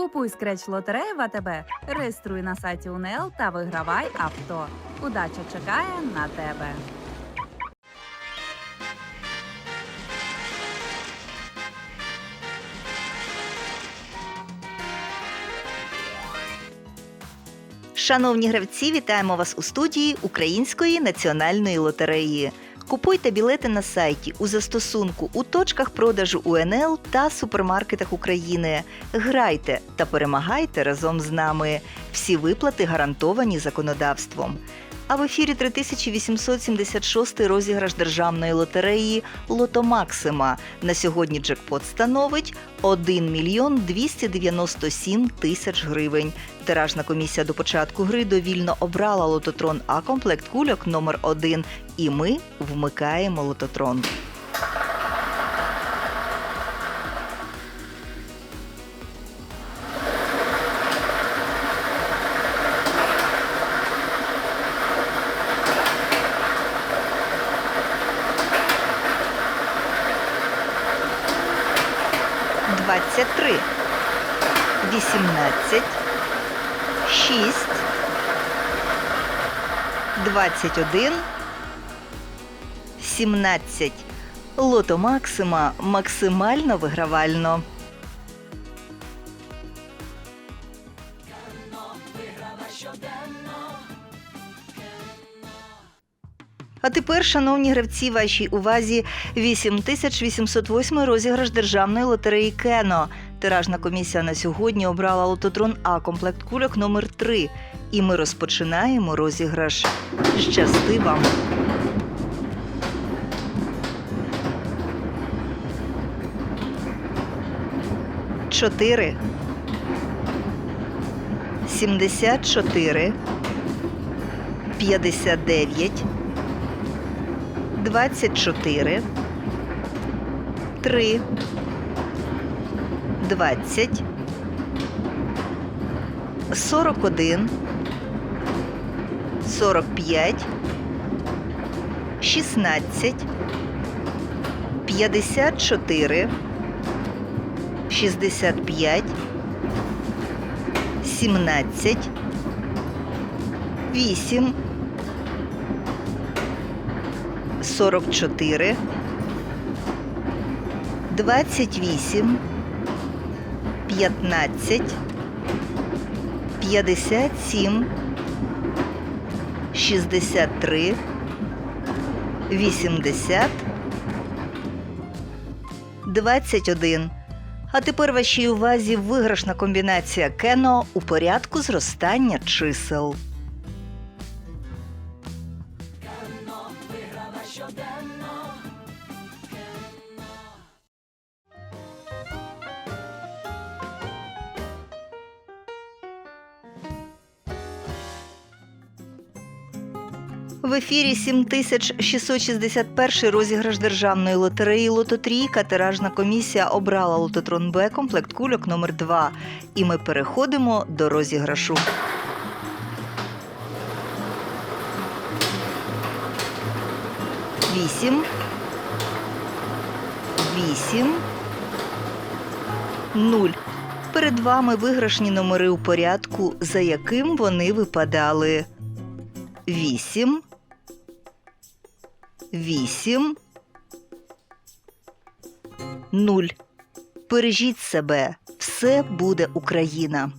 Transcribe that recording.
Купуй скреч лотереї в АТБ, реєструй на сайті УНЛ та вигравай авто. Удача чекає на тебе. Шановні гравці, вітаємо вас у студії Української національної лотереї. Купуйте білети на сайті у застосунку у точках продажу УНЛ та супермаркетах України. Грайте та перемагайте разом з нами. Всі виплати гарантовані законодавством. А в ефірі 3876 розіграш державної лотереї Лото Максима. На сьогодні джекпот становить 1 мільйон 297 тисяч гривень. Тиражна комісія до початку гри довільно обрала лототрон А комплект кульок номер 1 І ми вмикаємо лототрон. Двадцять три, вісімнадцять, шість, двадцять один, сімнадцять. Лото Максима максимально вигравально. А тепер, шановні гравці, вашій увазі 8808 розіграш державної лотереї Кено. Тиражна комісія на сьогодні обрала лототрон А комплект кульок номер 3 І ми розпочинаємо розіграш. Щасти вам! Чотири. Сімдесят чотири. П'ятдесят дев'ять. 24, 3, 20, 41, 45, 16, 54, 65, 17, 8, 44, 28, 15, 57, 63, 80, 21. А тепер вашій увазі виграшна комбінація кено у порядку зростання чисел. В ефірі 7661 розіграш державної лотереї Лототрійка. Тиражна комісія обрала лототрон Б комплект кульок номер 2 І ми переходимо до розіграшу. Вісім. Вісім. Нуль. Перед вами виграшні номери у порядку, за яким вони випадали. Вісім. Вісім. Нуль. Бережіть себе. Все буде Україна.